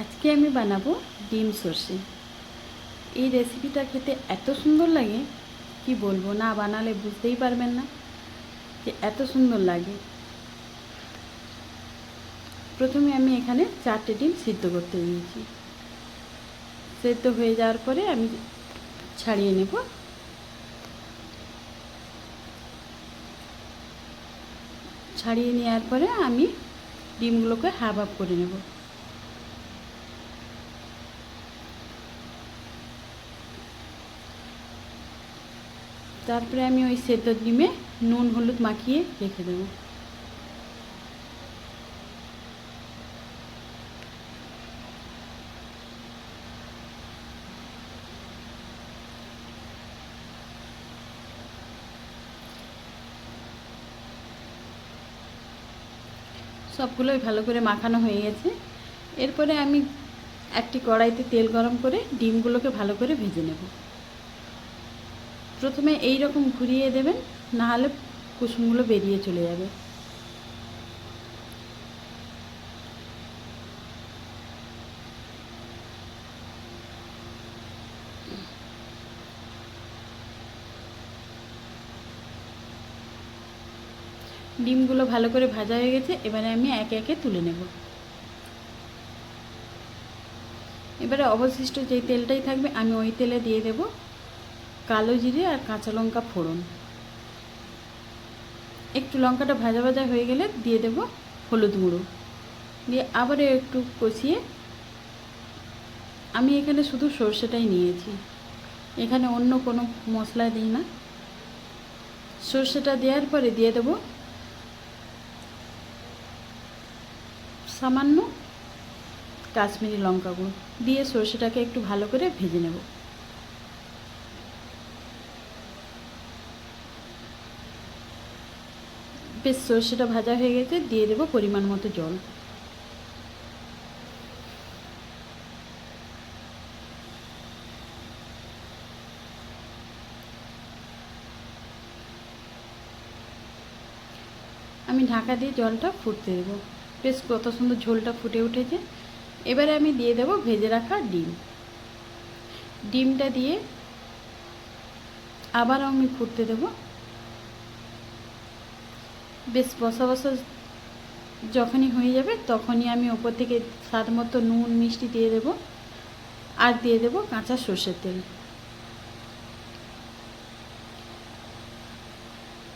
আজকে আমি বানাবো ডিম সর্ষে। এই রেসিপিটা খেতে এত সুন্দর লাগে, কি বলব না বানালে বুঝতেই পারবেন না যে এত সুন্দর লাগে। প্রথমে আমি এখানে চারটে ডিম সিদ্ধ করতে নিয়েছি সেদ্ধ হয়ে যাওয়ার পরে আমি ছাড়িয়ে নেব। ছাড়িয়ে নেওয়ার পরে আমি ডিমগুলোকে হাফ হাফ করে নেব। তারপরে আমি ওই সেদ্ধ ডিমে নুন হলুদ মাখিয়ে রেখে দেবো। সবগুলোই ভালো করে মাখানো হয়ে গেছে। এরপরে আমি একটি কড়াইতে তেল গরম করে ডিমগুলোকে ভালো করে ভেজে নেব। প্রথমে এই রকম ঘুরিয়ে দেবেন নাহলে কুসুমগুলো বেরিয়ে চলে যাবে। ডিমগুলো ভালো করে ভাজা হয়ে গেছে, এবারে আমি একে একে তুলে নেব। এবারে অবশিষ্ট যেই তেলটাই থাকবে, আমি ওই তেলে দিয়ে দেব। কালো জিরে আর কাঁচা লঙ্কা ফোড়ন। একটু লঙ্কাটা ভাজা ভাজা হয়ে গেলে দিয়ে দেব হলুদ গুঁড়ো। দিয়ে আবারও একটু কষিয়ে আমি এখানে শুধু সর্ষেটাই নিয়েছি। এখানে অন্য কোনো মশলা দিই না। সর্ষেটা দেওয়ার পরে দিয়ে দেবো সামান্য কাশ্মীরি লঙ্কা গুঁড়ো। দিয়ে সর্ষেটাকে একটু ভালো করে ভেজে নেব। বেশ সর্ষেটা ভাজা হয়ে গেছে, দিয়ে দেবো পরিমাণ মতো জল। আমি ঢাকা দিয়ে জলটা ফুটতে দেবো। বেশ কত সুন্দর ঝোলটা ফুটে উঠেছে। এবারে আমি দিয়ে দেবো ভেজে রাখা ডিম। ডিমটা দিয়ে আবার আমি ফুটতে দেবো। বেশ বসা বসা যখনই হয়ে যাবে তখনই আমি ওপর থেকে স্বাদ মতো নুন, মিষ্টি দিয়ে দেব আর দিয়ে দেব কাঁচা সর্ষের তেল।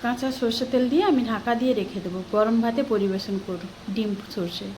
কাঁচা সর্ষের তেল দিয়ে আমি ঢাকা দিয়ে রেখে দেবো। গরম ভাতে পরিবেশন করব ডিম সর্ষে।